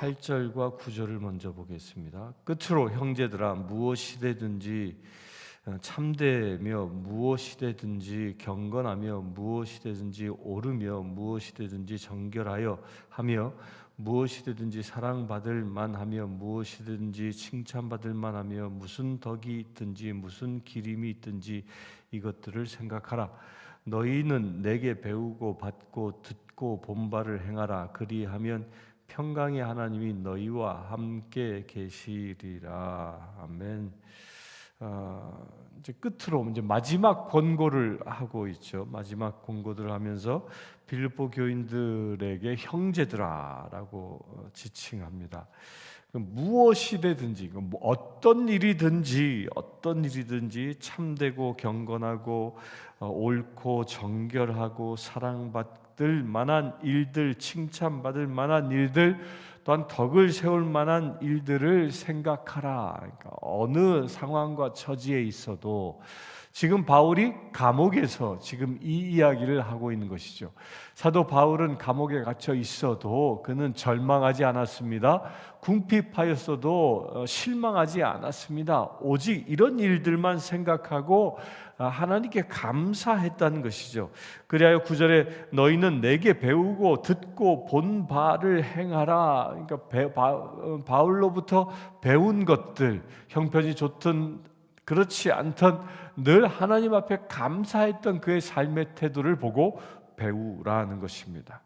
8절과 9절을 먼저 보겠습니다. 끝으로 형제들아 무엇이되든지 어, 참되며 무엇이되든지 경건하며 무엇이되든지 오르며 무엇이되든지 정결하여 하며 무엇이되든지 사랑받을 만하며 무엇이든지 칭찬받을 만하며 무슨 덕이 있든지 무슨 기림이 있든지 이것들을 생각하라. 너희는 내게 배우고 받고 듣고 본바를 행하라. 그리하면 평강의 하나님이 너희와 함께 계시리라. 아멘. 어, 이제 끝으로 이제 마지막 권고를 하고 있죠. 마지막 권고들을 하면서 빌립보 교인들에게 형제들아라고 어, 지칭합니다. 그 무엇이 되든지 그뭐 어떤 일이든지 어떤 일이든지 참되고 경건하고 어, 옳고 정결하고 사랑받 을 만한 일들 칭찬받을 만한 일들 또한 덕을 세울 만한 일들을 생각하라. 그러니까 어느 상황과 처지에 있어도 지금 바울이 감옥에서 지금 이 이야기를 하고 있는 것이죠. 사도 바울은 감옥에 갇혀 있어도 그는 절망하지 않았습니다. 궁핍하였어도 어, 실망하지 않았습니다. 오직 이런 일들만 생각하고 아, 하나님께 감사했다는 것이죠. 그리하여 구절에 너희는 내게 배우고 듣고 본 바를 행하라. 그러니까 어, 바울로부터 배운 것들 형편이 좋든 그렇지 않던 늘 하나님 앞에 감사했던 그의 삶의 태도를 보고 배우라는 것입니다.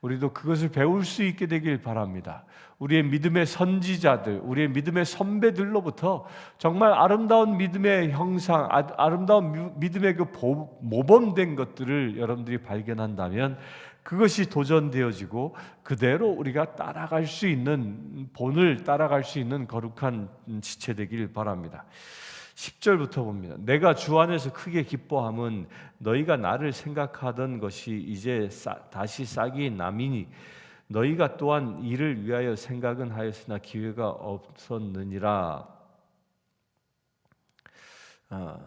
우리도 그것을 배울 수 있게 되길 바랍니다. 우리의 믿음의 선지자들, 우리의 믿음의 선배들로부터 정말 아름다운 믿음의 형상, 아, 아름다운 믿음의 그 모범된 것들을 여러분들이 발견한다면 그것이 도전되어지고 그대로 우리가 따라갈 수 있는 본을 따라갈 수 있는 거룩한 지체 되길 바랍니다. 10절부터 봅니다. 내가 주 안에서 크게 기뻐함은 너희가 나를 생각하던 것이 이제 싸, 다시 싹이 남이니 너희가 또한 이를 위하여 생각은 하였으나 기회가 없었느니라. 아,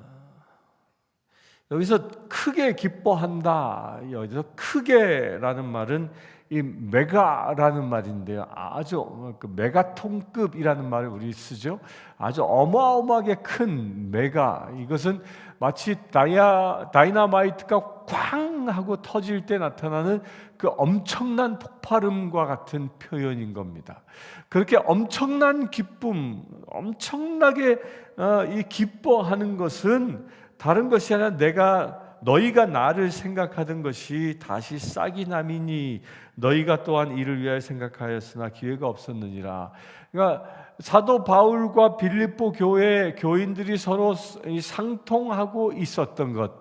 여기서 크게 기뻐한다. 여기서 크게라는 말은 이 메가라는 말인데요. 아주 그 메가톤급이라는 말을 우리 쓰죠. 아주 어마어마하게 큰 메가. 이것은 마치 다이아, 다이나마이트가 꽝 하고 터질 때 나타나는 그 엄청난 폭발음과 같은 표현인 겁니다. 그렇게 엄청난 기쁨, 엄청나게 어, 이 기뻐하는 것은 다른 것이 아니라 내가 너희가 나를 생각하던 것이 다시 싹이 남이니 너희가 또한 이를 위하여 생각하였으나 기회가 없었느니라. 그러니까 사도 바울과 빌립보 교회 교인들이 서로 상통하고 있었던 것,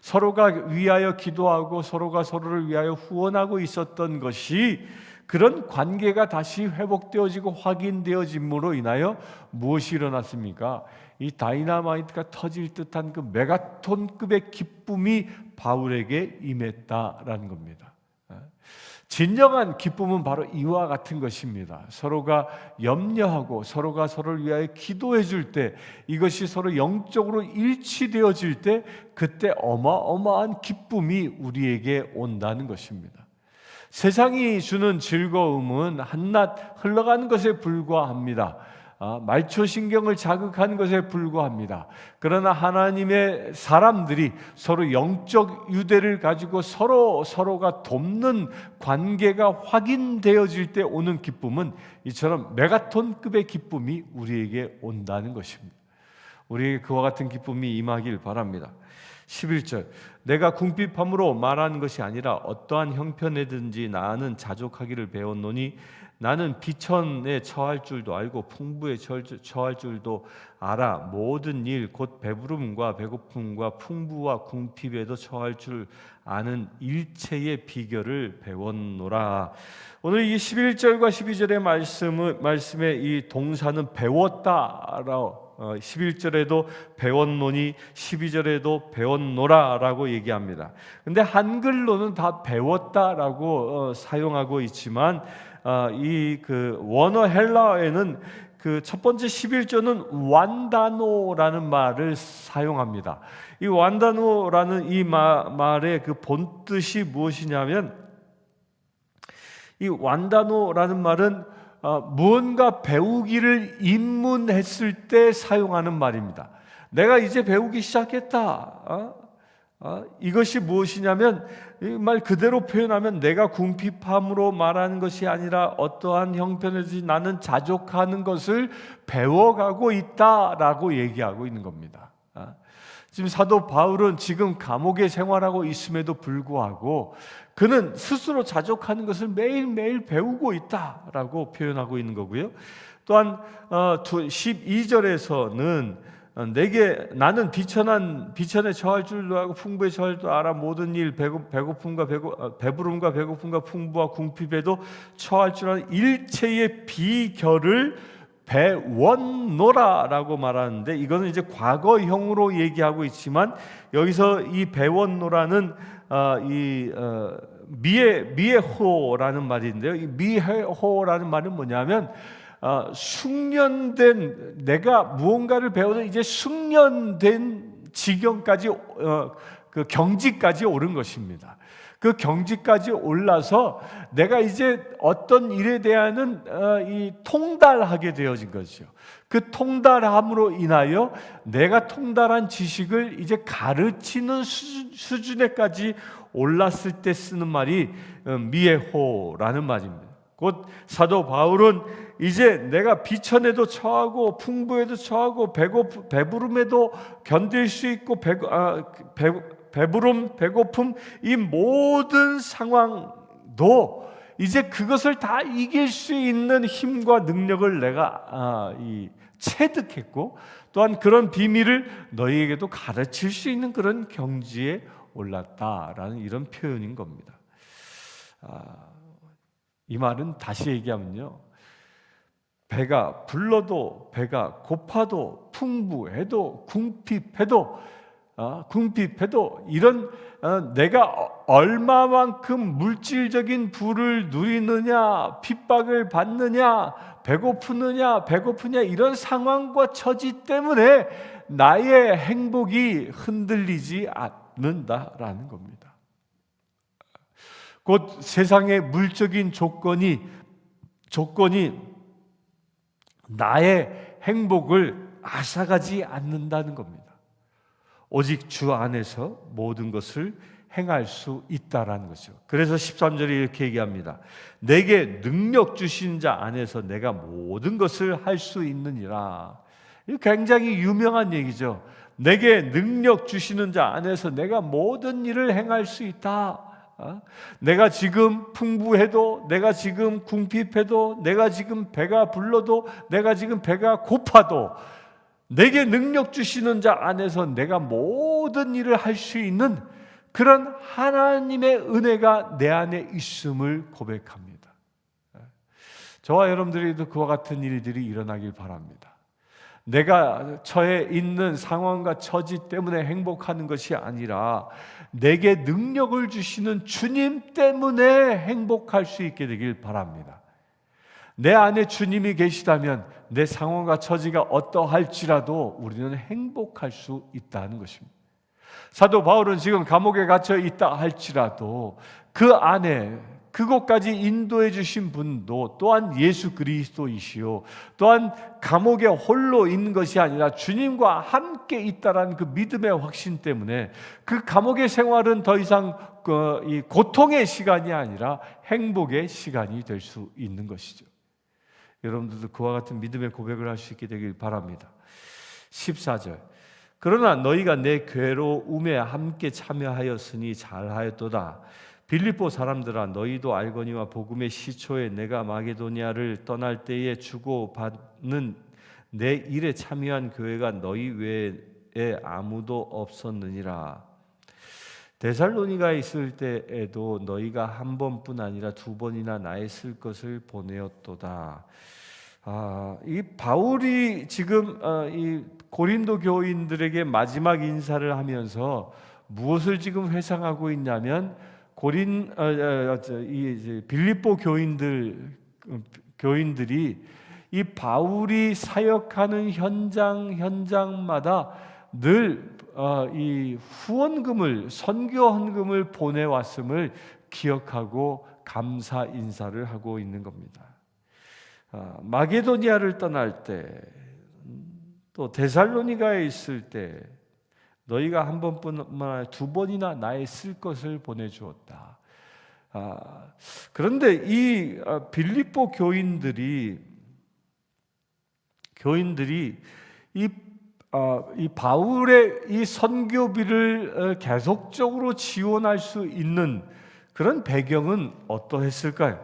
서로가 위하여 기도하고 서로가 서로를 위하여 후원하고 있었던 것이 그런 관계가 다시 회복되어지고 확인되어짐으로 인하여 무엇이 일어났습니까? 이 다이나마이트가 터질 듯한 그 메가톤급의 기쁨이 바울에게 임했다라는 겁니다. 진정한 기쁨은 바로 이와 같은 것입니다. 서로가 염려하고 서로가 서로를 위하여 기도해 줄 때, 이것이 서로 영적으로 일치되어질 때, 그때 어마어마한 기쁨이 우리에게 온다는 것입니다. 세상이 주는 즐거움은 한낱 흘러가는 것에 불과합니다. 아, 말초 신경을 자극한 것에 불과합니다. 그러나 하나님의 사람들이 서로 영적 유대를 가지고 서로 서로가 돕는 관계가 확인되어질 때 오는 기쁨은 이처럼 메가톤급의 기쁨이 우리에게 온다는 것입니다. 우리에게 그와 같은 기쁨이 임하길 바랍니다. 11절 내가 궁핍함으로 말하는 것이 아니라 어떠한 형편에든지 나는 자족하기를 배웠노니 나는 비천에 처할 줄도 알고 풍부에 처할 줄도 알아 모든 일 곧 배부름과 배고픔과 풍부와 궁핍에도 처할 줄 아는 일체의 비결을 배웠노라. 오늘 이 11절과 12절의 말씀은 말씀의 이 동사는 배웠다라고 11절에도 어, 배웠노니 12절에도 배웠노라라고 얘기합니다. 근데 한글로는 다 배웠다라고 어, 사용하고 있지만 어, 이그 원어 헬라어에는 그 첫 번째 11절은 완다노라는 말을 사용합니다. 이 완다노라는 이 말의 그 본뜻이 무엇이냐면 이 완다노라는 말은 어, 무언가 배우기를 입문했을 때 사용하는 말입니다. 내가 이제 배우기 시작했다. 어? 어? 이것이 무엇이냐면 이말 그대로 표현하면 내가 궁핍함으로 말하는 것이 아니라 어떠한 형편에서 나는 자족하는 것을 배워가고 있다라고 얘기하고 있는 겁니다. 어? 지금 사도 바울은 지금 감옥에 생활하고 있음에도 불구하고 그는 스스로 자족하는 것을 매일매일 배우고 있다라고 표현하고 있는 거고요. 또한 12절에서는 어, 내게 나는 비천한 비천에 처할 줄도 알고 풍부에 처할 줄 알아 모든 일 배고, 배고픔과 배고, 어, 배부름과 배고픔과 풍부와 궁핍에도 처할 줄 아는 일체의 비결을 배웠노라라고 말하는데 이거는 이제 과거형으로 얘기하고 있지만 여기서 이 배웠노라는 어, 이 어, 미에 미에호라는 말인데요. 이 미에호라는 말은 뭐냐면 어, 숙련된 내가 무언가를 배워서 이제 숙련된 지경까지 어, 그 경지까지 오른 것입니다. 그 경지까지 올라서 내가 이제 어떤 일에 대한은 어, 이 통달하게 되어진 거죠. 그 통달함으로 인하여 내가 통달한 지식을 이제 가르치는 수준, 에까지 올랐을 때 쓰는 말이 어, 미에호라는 말입니다. 곧 사도 바울은 이제 내가 비천에도 처하고 풍부에도 처하고 배고 배부름에도 견딜 수 있고 배, 아, 배, 배부름 배고픔 이 모든 상황도 이제 그것을 다 이길 수 있는 힘과 능력을 내가 아, 이, 체득했고 또한 그런 비밀을 너희에게도 가르칠 수 있는 그런 경지에 올랐다라는 이런 표현인 겁니다. 아, 이 말은 다시 얘기하면요. 배가 불러도 배가 고파도 풍부해도 궁핍해도 어, 궁핍해도 이런 어, 내가 얼마만큼 물질적인 부를 누리느냐 핍박을 받느냐 배고프느냐 배고프냐 이런 상황과 처지 때문에 나의 행복이 흔들리지 않는다라는 겁니다. 곧 세상의 물적인 조건이 조건이 나의 행복을 앗아가지 않는다는 겁니다. 오직 주 안에서 모든 것을 행할 수 있다라는 거죠. 그래서 13절에 이렇게 얘기합니다. 내게 능력 주신 자 안에서 내가 모든 것을 할 수 있느니라. 굉장히 유명한 얘기죠. 내게 능력 주시는 자 안에서 내가 모든 일을 행할 수 있다. 어? 내가 지금 풍부해도, 내가 지금 궁핍해도, 내가 지금 배가 불러도, 내가 지금 배가 고파도, 내게 능력 주시는 자 안에서 내가 모든 일을 할 수 있는 그런 하나님의 은혜가 내 안에 있음을 고백합니다. 어? 저와 여러분들에도 그와 같은 일들이 일어나길 바랍니다. 내가 처해 있는 상황과 처지 때문에 행복하는 것이 아니라 내게 능력을 주시는 주님 때문에 행복할 수 있게 되길 바랍니다. 내 안에 주님이 계시다면 내 상황과 처지가 어떠할지라도 우리는 행복할 수 있다는 것입니다. 사도 바울은 지금 감옥에 갇혀 있다 할지라도 그 안에 그곳까지 인도해 주신 분도 또한 예수 그리스도이시요. 또한 감옥에 홀로 있는 것이 아니라 주님과 함께 있다라는 그 믿음의 확신 때문에 그 감옥의 생활은 더 이상 그 고통의 시간이 아니라 행복의 시간이 될 수 있는 것이죠. 여러분들도 그와 같은 믿음의 고백을 할 수 있게 되길 바랍니다. 14절. 그러나 너희가 내 괴로움에 함께 참여하였으니 잘하였도다. 빌립보 사람들아 너희도 알거니와 복음의 시초에 내가 마게도니아를 떠날 때에 주고 받는 내 일에 참여한 교회가 너희 외에 아무도 없었느니라. 데살로니가 있을 때에도 너희가 한 번뿐 아니라 두 번이나 나의 쓸 것을 보내었도다. 아, 이 바울이 지금 어, 이 고린도 교인들에게 마지막 인사를 하면서 무엇을 지금 회상하고 있냐면 고린 어, 어, 이 빌립보 교인들 교인들이 이 바울이 사역하는 현장 현장마다 늘 이 어, 후원금을 선교 헌금을 보내 왔음을 기억하고 감사 인사를 하고 있는 겁니다. 아, 마게도니아를 떠날 때, 또 데살로니가에 있을 때, 너희가 한 번뿐만 아니라 두 번이나 나의 쓸 것을 보내주었다. 아, 그런데 이 아, 빌립보 교인들이 교인들이 이, 아, 이 바울의 이 선교비를 어, 계속적으로 지원할 수 있는 그런 배경은 어떠했을까요?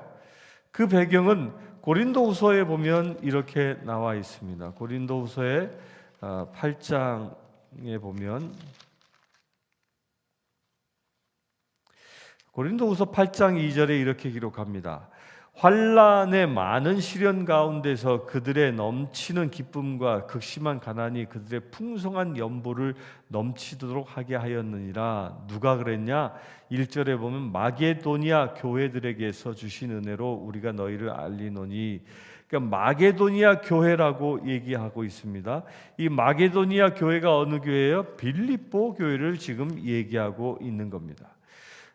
그 배경은 고린도후서에 보면 이렇게 나와 있습니다. 고린도후서의 8장에 보면 고린도후서 8장 2절에 이렇게 기록합니다. 환란의 많은 시련 가운데서 그들의 넘치는 기쁨과 극심한 가난이 그들의 풍성한 연보를 넘치도록 하게 하였느니라. 누가 그랬냐? 1절에 보면 마게도니아 교회들에게서 주신 은혜로 우리가 너희를 알리노니 그러니까 마게도니아 교회라고 얘기하고 있습니다. 이 마게도니아 교회가 어느 교회예요? 빌립보 교회를 지금 얘기하고 있는 겁니다.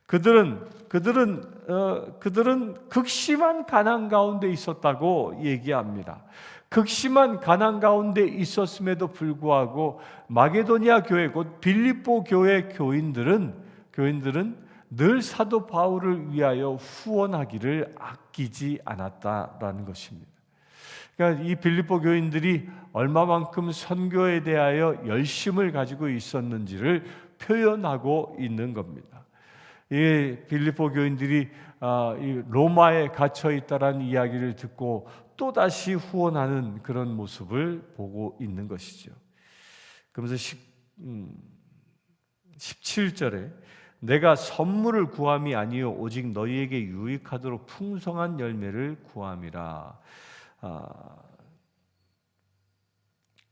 그들은 그들은 어, 그들은 극심한 가난 가운데 있었다고 얘기합니다. 극심한 가난 가운데 있었음에도 불구하고 마게도니아 교회 곧 빌립보 교회 교인들은 교인들은 늘 사도 바울을 위하여 후원하기를 아끼지 않았다라는 것입니다. 그러니까 이 빌립보 교인들이 얼마만큼 선교에 대하여 열심을 가지고 있었는지를 표현하고 있는 겁니다. 이 빌립보 교인들이 아, 로마에 갇혀 있다라는 이야기를 듣고 또 다시 후원하는 그런 모습을 보고 있는 것이죠. 그러면서 10, 음, 17절에 내가 선물을 구함이 아니요 오직 너희에게 유익하도록 풍성한 열매를 구함이라. 아,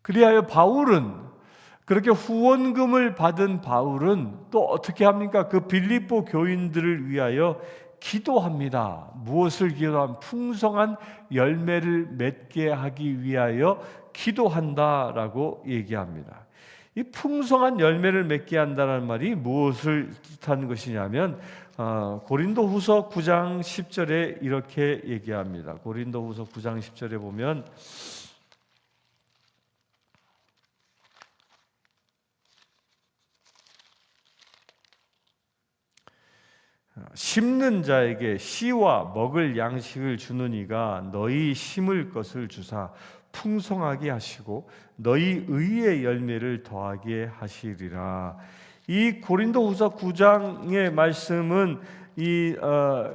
그리하여 바울은 그렇게 후원금을 받은 바울은 또 어떻게 합니까? 그 빌립보 교인들을 위하여 기도합니다. 무엇을 기도한 풍성한 열매를 맺게 하기 위하여 기도한다라고 얘기합니다. 이 풍성한 열매를 맺게 한다는 말이 무엇을 뜻하는 것이냐면 어, 고린도후서 9장 10절에 이렇게 얘기합니다. 고린도후서 9장 10절에 보면 심는 자에게 씨와 먹을 양식을 주는 이가 너희 심을 것을 주사 풍성하게 하시고 너희 의의 열매를 더하게 하시리라. 이 고린도후서 9장의 말씀은 이 어,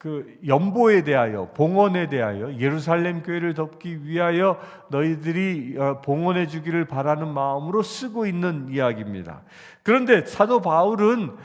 그 연보에 대하여 봉헌에 대하여 예루살렘 교회를 덮기 위하여 너희들이 어, 봉헌해 주기를 바라는 마음으로 쓰고 있는 이야기입니다. 그런데 사도 바울은 어,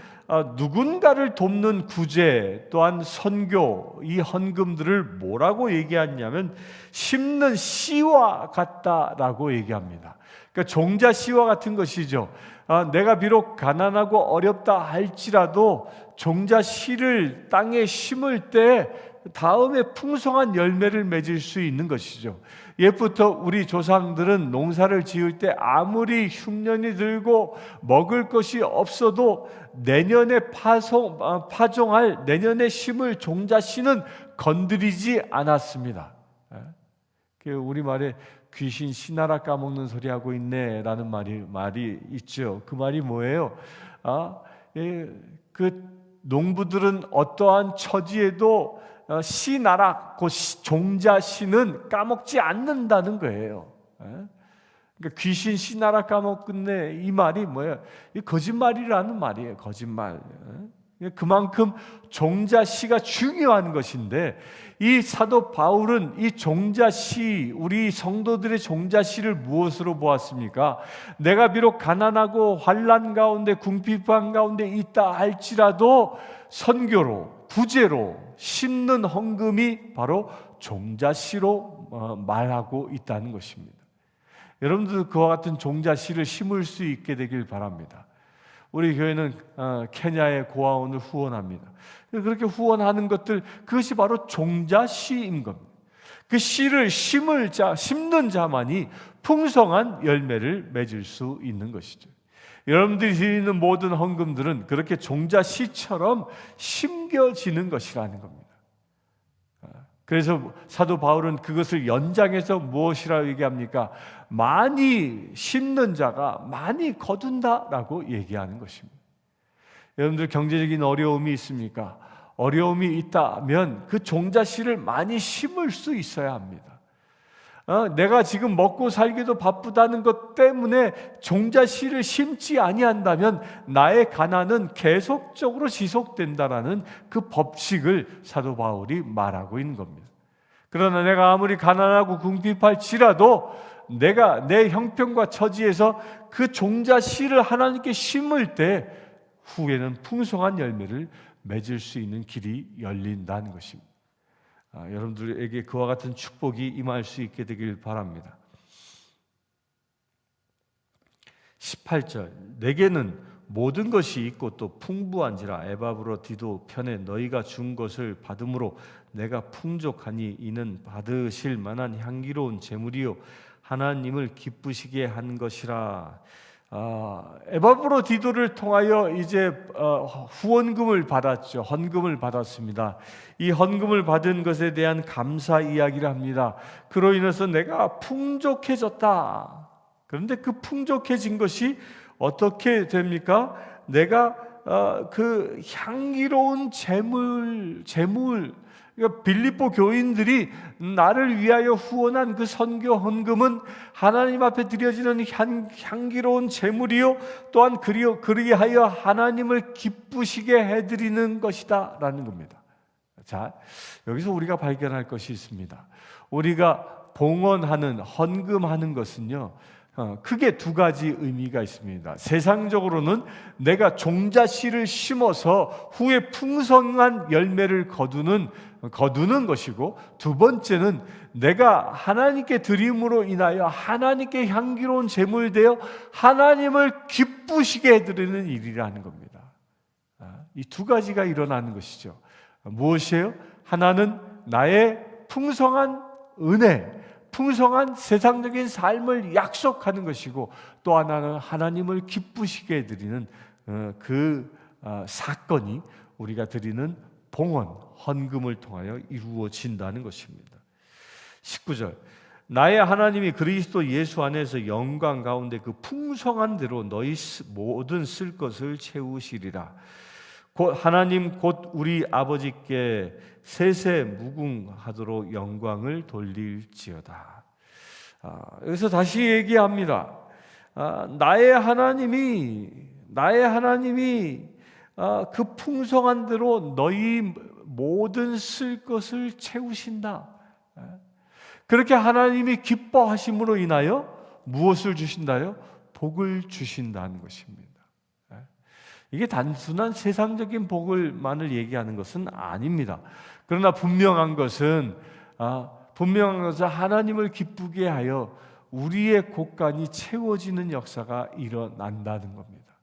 누군가를 돕는 구제 또한 선교 이 헌금들을 뭐라고 얘기하냐면 심는 씨와 같다라고 얘기합니다. 그러니까 종자 씨와 같은 것이죠. 아, 내가 비록 가난하고 어렵다 할지라도 종자 씨를 땅에 심을 때 다음에 풍성한 열매를 맺을 수 있는 것이죠. 옛부터 우리 조상들은 농사를 지을 때 아무리 흉년이 들고 먹을 것이 없어도 내년에 파송, 아, 파종할 내년에 심을 종자 씨는 건드리지 않았습니다. 예? 그 우리 말에 귀신 씨나라 까먹는 소리 하고 있네라는 말이 말이 있죠. 그 말이 뭐예요? 아, 예, 그 농부들은 어떠한 처지에도 어, 씨나라 그 종자 씨는 까먹지 않는다는 거예요. 예? 그러니까 귀신 씨나라 까먹겠네 이 말이 뭐예요? 이 거짓말이라는 말이에요. 거짓말. 예? 그만큼 종자 씨가 중요한 것인데 이 사도 바울은 이 종자 씨 우리 성도들의 종자 씨를 무엇으로 보았습니까? 내가 비록 가난하고 환란 가운데 궁핍한 가운데 있다 할지라도 선교로 구제로 심는 헌금이 바로 종자씨로 어, 말하고 있다는 것입니다. 여러분들 그와 같은 종자 씨를 심을 수 있게 되길 바랍니다. 우리 교회는 어, 케냐의 고아원을 후원합니다. 그렇게 후원하는 것들 그것이 바로 종자 씨인 겁니다. 그 씨를 심을 자, 심는 자만이 풍성한 열매를 맺을 수 있는 것이죠. 여러분들이 드리는 모든 헌금들은 그렇게 종자 씨처럼 심겨지는 것이라는 겁니다. 그래서 사도 바울은 그것을 연장해서 무엇이라고 얘기합니까? 많이 심는 자가 많이 거둔다라고 얘기하는 것입니다. 여러분들 경제적인 어려움이 있습니까? 어려움이 있다면 그 종자 씨를 많이 심을 수 있어야 합니다. 어, 내가 지금 먹고 살기도 바쁘다는 것 때문에 종자 씨를 심지 아니한다면 나의 가난은 계속적으로 지속된다라는 그 법칙을 사도 바울이 말하고 있는 겁니다. 그러나 내가 아무리 가난하고 궁핍할지라도 내가 내 형편과 처지에서 그 종자 씨를 하나님께 심을 때 후에는 풍성한 열매를 맺을 수 있는 길이 열린다는 것입니다. 아, 여러분들에게 그와 같은 축복이 임할 수 있게 되길 바랍니다. 18절 내게는 모든 것이 있고 또 풍부한지라 에바브로 디도 편에 너희가 준 것을 받음으로 내가 풍족하니 이는 받으실 만한 향기로운 제물이요 하나님을 기쁘시게 한 것이라 아, 에바브로 디도를 통하여 이제 어, 후원금을 받았죠. 헌금을 받았습니다. 이 헌금을 받은 것에 대한 감사 이야기를 합니다. 그로 인해서 내가 풍족해졌다. 그런데 그 풍족해진 것이 어떻게 됩니까? 내가 어, 그 향기로운 재물, 재물, 그러니까 빌립보 교인들이 나를 위하여 후원한 그 선교 헌금은 하나님 앞에 드려지는 향, 향기로운 제물이요 또한 그리어 그리하여 하나님을 기쁘시게 해드리는 것이다라는 겁니다. 자 여기서 우리가 발견할 것이 있습니다. 우리가 봉헌하는 헌금하는 것은요. 어, 크게 두 가지 의미가 있습니다. 세상적으로는 내가 종자씨를 심어서 후에 풍성한 열매를 거두는 거두는 것이고 두 번째는 내가 하나님께 드림으로 인하여 하나님께 향기로운 제물 되어 하나님을 기쁘시게 해 드리는 일이라는 겁니다. 아, 이두 가지가 일어나는 것이죠. 무엇이에요? 하나는 나의 풍성한 은혜, 풍성한 세상적인 삶을 약속하는 것이고 또 하나는 하나님을 기쁘시게 해드리는 어, 그 아, 사건이 우리가 드리는 봉헌, 헌금을 통하여 이루어진다는 것입니다. 19절. 나의 하나님이 그리스도 예수 안에서 영광 가운데 그 풍성한 대로 너희 모든 쓸 것을 채우시리라. 곧 하나님 곧 우리 아버지께 세세 무궁하도록 영광을 돌릴지어다. 아, 여기서 다시 얘기합니다. 아, 나의 하나님이 나의 하나님이 아, 그 풍성한 대로 너희 모든 쓸 것을 채우신다. 아, 그렇게 하나님이 기뻐하심으로 인하여 무엇을 주신다요? 복을 주신다는 것입니다. 아, 이게 단순한 세상적인 복을만을 얘기하는 것은 아닙니다. 그러나 분명한 것은 분명한 것은 하나님을 기쁘게 하여 우리의 곳간이 채워지는 역사가 일어난다는 겁니다.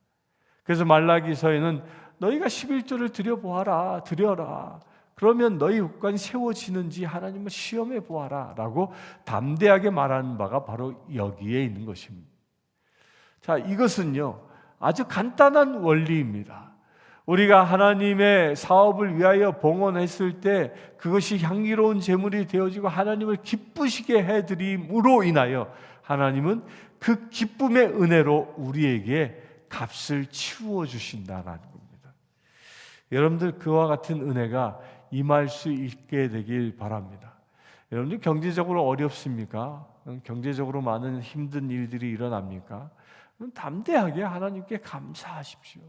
그래서 말라기서에는 너희가 11조를 드려 보아라. 드려라. 그러면 너희 국간이 세워지는지 하나님을 시험해 보아라 라고 담대하게 말하는 바가 바로 여기에 있는 것입니다. 자, 이것은요. 아주 간단한 원리입니다. 우리가 하나님의 사업을 위하여 봉헌했을 때 그것이 향기로운 제물이 되어지고 하나님을 기쁘시게 해드림으로 인하여 하나님은 그 기쁨의 은혜로 우리에게 값을 치워 주신다라는 여러분들 그와 같은 은혜가 임할 수 있게 되길 바랍니다. 여러분들 경제적으로 어렵습니까? 경제적으로 많은 힘든 일들이 일어납니까? 담대하게 하나님께 감사하십시오.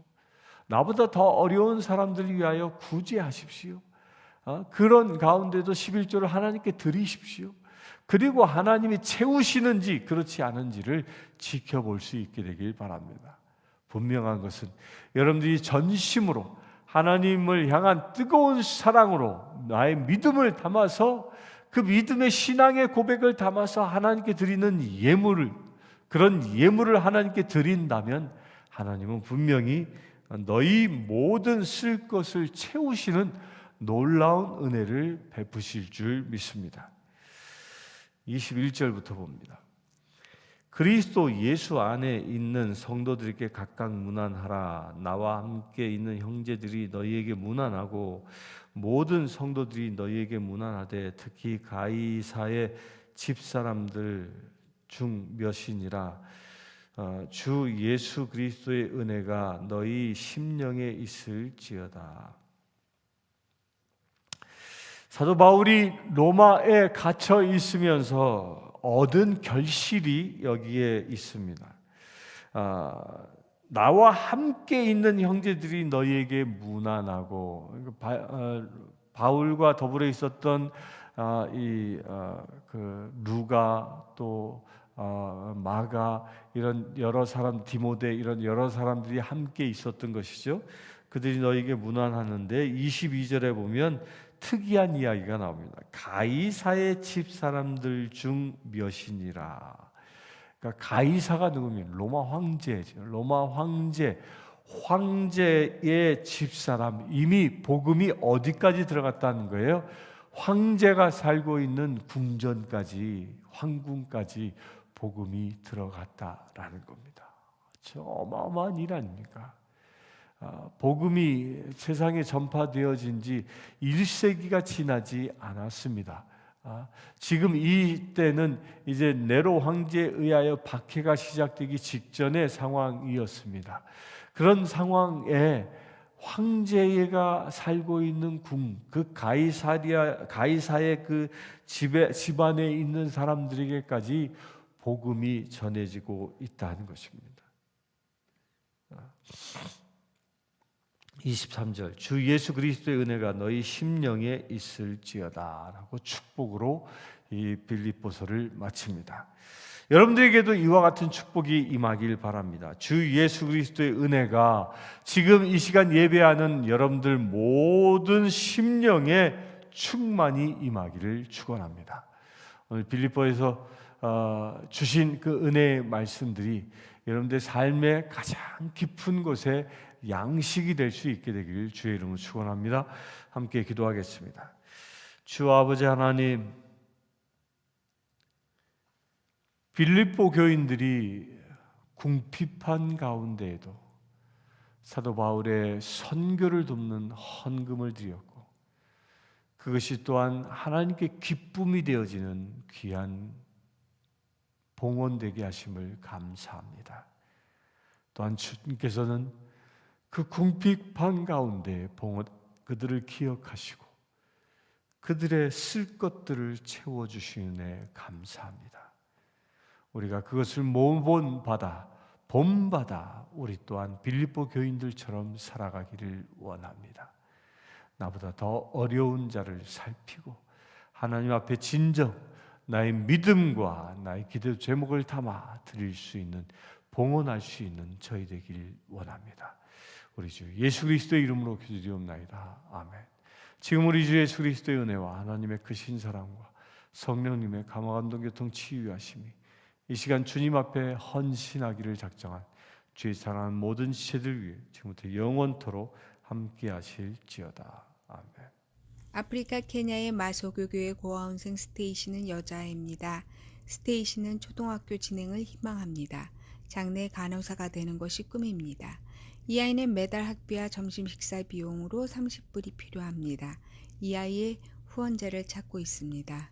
나보다 더 어려운 사람들을 위하여 구제하십시오. 어? 그런 가운데도 11조를 하나님께 드리십시오. 그리고 하나님이 채우시는지 그렇지 않은지를 지켜볼 수 있게 되길 바랍니다. 분명한 것은 여러분들이 전심으로 하나님을 향한 뜨거운 사랑으로 나의 믿음을 담아서 그 믿음의 신앙의 고백을 담아서 하나님께 드리는 예물을 그런 예물을 하나님께 드린다면 하나님은 분명히 너희 모든 쓸 것을 채우시는 놀라운 은혜를 베푸실 줄 믿습니다. 21절부터 봅니다. 그리스도 예수 안에 있는 성도들에게 각각 문안하라. 나와 함께 있는 형제들이 너희에게 문안하고 모든 성도들이 너희에게 문안하되 특히 가이사의 집사람들 중 몇이니라. 어, 주 예수 그리스도의 은혜가 너희 심령에 있을지어다. 사도 바울이 로마에 갇혀 있으면서 얻은 결실이 여기에 있습니다. 아, 나와 함께 있는 형제들이 너희에게 무난하고 바, 어, 바울과 더불어 있었던 아, 이그 루가 또 어, 마가 이런 여러 사람 디모데 이런 여러 사람들이 함께 있었던 것이죠. 그들이 너에게 무난하는데 22절에 보면 특이한 이야기가 나옵니다. 가이사의 집 사람들 중 몇이니라. 그러니까 가이사가 누구면 로마 황제죠. 로마 황제 황제의 집 사람 이미 복음이 어디까지 들어갔다는 거예요? 황제가 살고 있는 궁전까지 황궁까지 복음이 들어갔다라는 겁니다. 저 어마어마한 일 아닙니까? 아, 복음이 세상에 전파되어진 지 1세기가 지나지 않았습니다. 아, 지금 이 때는 이제 네로 황제에 의하여 박해가 시작되기 직전의 상황이었습니다. 그런 상황에 황제가 살고 있는 궁, 그 가이사리아 가이사의 그 집에 집안에 있는 사람들에게까지 복음이 전해지고 있다는 것입니다. 23절 주 예수 그리스도의 은혜가 너희 심령에 있을지어다라고 축복으로 이 빌립보서를 마칩니다. 여러분들에게도 이와 같은 축복이 임하길 바랍니다. 주 예수 그리스도의 은혜가 지금 이 시간 예배하는 여러분들 모든 심령에 충만히 임하기를 축원합니다. 오늘 빌립보에서 어, 주신 그 은혜의 말씀들이 여러분들 삶의 가장 깊은 곳에 양식이 될 수 있게 되기를 주의 이름으로 축원합니다. 함께 기도하겠습니다. 주 아버지 하나님 빌립보 교인들이 궁핍한 가운데에도 사도 바울의 선교를 돕는 헌금을 드렸고 그것이 또한 하나님께 기쁨이 되어지는 귀한 봉헌되게 하심을 감사합니다. 또한 주님께서는 그 궁핍한 가운데 봉헌 그들을 기억하시고 그들의 쓸 것들을 채워 주시는 감사합니다. 우리가 그것을 모본 바다 본받아 우리 또한 빌립보 교인들처럼 살아가기를 원합니다. 나보다 더 어려운 자를 살피고 하나님 앞에 진정 나의 믿음과 나의 기도 제목을 담아 드릴 수 있는 봉헌할 수 있는 저희 되길 원합니다. 우리 주 예수 그리스도의 이름으로 기도드리옵나이다. 아멘. 지금 우리 주 예수 그리스도의 은혜와 하나님의 크신 사랑과 성령님의 감화감동 교통 치유하심이 이 시간 주님 앞에 헌신하기를 작정한 주의 사랑하는 모든 지체들 위해 지금부터 영원토록 함께 하실지어다. 아프리카 케냐의 마소교교의 고아원생 스테이시는 여자아입니다. 스테이시는 초등학교 진행을 희망합니다. 장래 간호사가 되는 것이 꿈입니다. 이 아이는 매달 학비와 점심 식사 비용으로 30불이 필요합니다. 이 아이의 후원자를 찾고 있습니다.